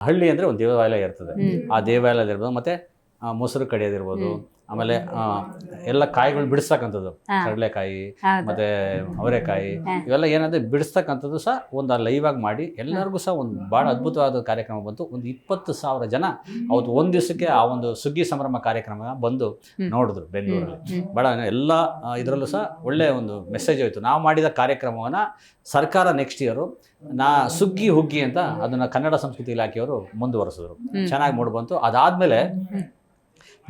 ಹಳ್ಳಿ ಅಂದರೆ ಒಂದು ದೇವಾಲಯ ಇರ್ತದೆ. ಆ ದೇವಾಲಯ ಇರ್ಬೋದು ಮತ್ತೆ ಆ, ಮೊಸರು ಕಡಿಯೋದಿರ್ಬೋದು ಆಮೇಲೆ ಆ, ಎಲ್ಲ ಕಾಯಿಗಳು ಬಿಡಿಸ್ತಕ್ಕಂಥದ್ದು. ಕಡಲೆಕಾಯಿ ಮತ್ತೆ ಅವರೆಕಾಯಿ. ಇವೆಲ್ಲ ಏನಂದ್ರೆ ಬಿಡಿಸ್ತಕ್ಕಂಥದ್ದು ಸಹ ಒಂದು ಲೈವ್ ಆಗಿ ಮಾಡಿ ಎಲ್ಲರಿಗೂ ಸಹ ಒಂದು ಭಾಳ ಅದ್ಭುತವಾದ ಕಾರ್ಯಕ್ರಮ ಬಂತು ಒಂದು ಇಪ್ಪತ್ತು ಸಾವಿರ ಜನ ಅವತ್ತು ಒಂದು ದಿವಸಕ್ಕೆ ಆ ಒಂದು ಸುಗ್ಗಿ ಸಂಭ್ರಮ ಕಾರ್ಯಕ್ರಮ ಬಂದು. ನೋಡಿದ್ರು ಬೆಂಗಳೂರಲ್ಲಿ ಬಹಳ ಭಾಳ ಎಲ್ಲ ಇದರಲ್ಲೂ ಸಹ ಒಳ್ಳೆ ಒಂದು ಮೆಸೇಜ್ ಆಯ್ತು ನಾವು ಮಾಡಿದ ಕಾರ್ಯಕ್ರಮವನ್ನು ಸರ್ಕಾರ ನೆಕ್ಸ್ಟ್ ಇಯರು ನಾ ಸುಗ್ಗಿ ಹುಗ್ಗಿ ಅಂತ ಅದನ್ನ ಕನ್ನಡ ಸಂಸ್ಕೃತಿ ಇಲಾಖೆಯವರು ಮುಂದುವರೆಸಿದ್ರು. ಚೆನ್ನಾಗಿ ಮೂಡಿ ಬಂತು ಅದಾದಮೇಲೆ.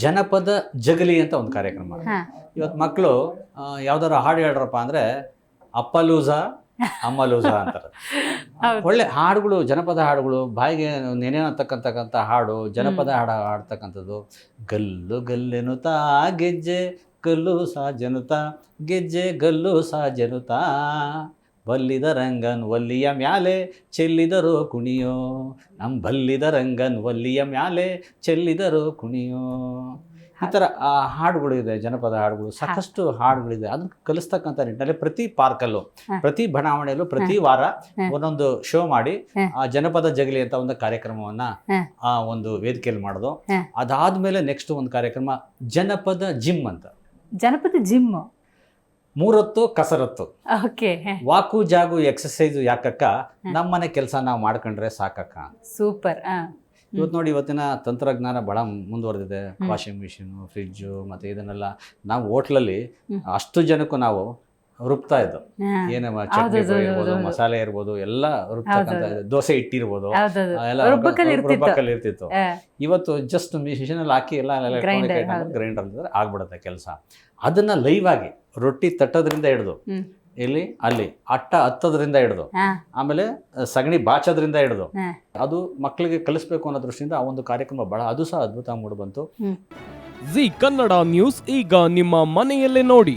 ಜನಪದ ಜಗಲಿ ಅಂತ ಒಂದು ಕಾರ್ಯಕ್ರಮ. ಇವತ್ತು ಮಕ್ಕಳು ಯಾವ್ದಾರು ಹಾಡು ಹೇಳ್ರಪ್ಪ ಅಂದ್ರೆ ಅಪ್ಪಲೂಸಾ ಅಮ್ಮಲೂಸಾ ಅಂತಾರೆ. ಒಳ್ಳೆ ಹಾಡುಗಳು ಜನಪದ ಹಾಡುಗಳು ಬಾಯಿಗೆ ನೆನೆ ಅಂತಕ್ಕಂತಕ್ಕಂಥ ಹಾಡು ಜನಪದ ಹಾಡು ಹಾಡ್ತಕ್ಕಂಥದ್ದು. ಗಲ್ಲು ಗಲ್ಲೆನುತಾ ಗೆಜ್ಜೆ ಗಲ್ಲು ಸಾ ಜನತಾ ಗೆಜ್ಜೆ ಗಲ್ಲು ಸಾ ಜನುತಾ ಬಲ್ಲಿದ ರಂಗನ್ ಒಲ್ಲಿಯ ಮ್ಯಾಲೆ ಚೆಲ್ಲಿದರು ಕುಣಿಯೋ. ನಮ್ ಬಲ್ಲಿದ ರಂಗನ್ ಒಲ್ಲಿಯ ಮ್ಯಾಲೆ ಚೆಲ್ಲಿದರು ಕುಣಿಯೋ. ಈ ಥರ ಆ ಹಾಡುಗಳಿದೆ ಜನಪದ ಹಾಡುಗಳು ಸಾಕಷ್ಟು ಹಾಡುಗಳಿದೆ. ಅದನ್ನ ಕಲಿಸ್ತಕ್ಕಂಥ ನಿಟ್ಟಿನಲ್ಲಿ ಪ್ರತಿ ಪಾರ್ಕಲ್ಲೂ ಪ್ರತಿ ಬಡಾವಣೆಯಲ್ಲೂ ಪ್ರತಿ ವಾರ ಒಂದೊಂದು ಶೋ ಮಾಡಿ ಆ ಜನಪದ ಜಗಲಿ ಅಂತ ಒಂದು ಕಾರ್ಯಕ್ರಮವನ್ನ ಆ ಒಂದು ವೇದಿಕೆಯಲ್ಲಿ ಮಾಡೋದು. ಅದಾದ್ಮೇಲೆ ನೆಕ್ಸ್ಟ್ ಒಂದು ಕಾರ್ಯಕ್ರಮ ಜನಪದ ಜಿಮ್ ಅಂತ. ಜನಪದ ಜಿಮ್ ಮೂರೊತ್ತು ಕಸರತ್ತು. ಓಕೆ. ವಾಕು ಜಾಗು ಎಕ್ಸಸೈಸ್ ಯಾಕಕ್ಕ? ನಮ್ಮನೆ ಕೆಲಸ ನಾವು ಮಾಡ್ಕೊಂಡ್ರೆ ಸಾಕಕ್ಕ. ಸೂಪರ್. ಇವತ್ತು ನೋಡಿ ಇವತ್ತಿನ ತಂತ್ರಜ್ಞಾನ ಬಹಳ ಮುಂದುವರೆದಿದೆ. ವಾಷಿಂಗ್ ಮಿಷಿನು ಫ್ರಿಜ್ಜು ಮತ್ತು ಇದನ್ನೆಲ್ಲ ನಾವು ಹೋಟ್ಲಲ್ಲಿ. ಅಷ್ಟು ಜನಕ್ಕೂ ನಾವು ರುಬ್ತಾ ಇದ್ದು. ಏನೇ ಚಟ್ನಿ ಇರ್ಬೋದು ಮಸಾಲೆ ಇರ್ಬೋದು ಎಲ್ಲ ರುಬ್ತಕ್ಕಂಥ ಹೌದು. ದೋಸೆ ಇಟ್ಟಿರ್ಬೋದು. ರುಬ್ಬಕ್ಕಲ್ಲಿ ಇರ್ತಿತ್ತು. ಇವತ್ತು ಜಸ್ಟ್ ಮಿಷಿನಲ್ಲಿ ಹಾಕಿ ಎಲ್ಲ. ಗ್ರೈಂಡರ್ ಅಂದ್ರೆ ಆಗ್ಬಿಡುತ್ತೆ ಕೆಲಸ. ಅದನ್ನ ಲೈವ್ ಆಗಿ ರೊಟ್ಟಿ ತಟ್ಟೋದ್ರಿಂದ ಹಿಡಿದು ಇಲ್ಲಿ ಅಲ್ಲಿ ಅಟ್ಟ ಹತ್ತೋದ್ರಿಂದ ಹಿಡಿದು ಆಮೇಲೆ ಸಗಣಿ ಬಾಚೋದ್ರಿಂದ ಹಿಡಿದು ಅದು ಮಕ್ಕಳಿಗೆ ಕಲಿಸ್ಬೇಕು ಅನ್ನೋ ದೃಷ್ಟಿಯಿಂದ ಆ ಒಂದು ಕಾರ್ಯಕ್ರಮ ಬಹಳ ಅದು ಸಹ ಅದ್ಭುತ ಮೂಡಿ ಬಂತು. ಜಿ ಕನ್ನಡ ನ್ಯೂಸ್ ಈಗ ನಿಮ್ಮ ಮನೆಯಲ್ಲೇ ನೋಡಿ.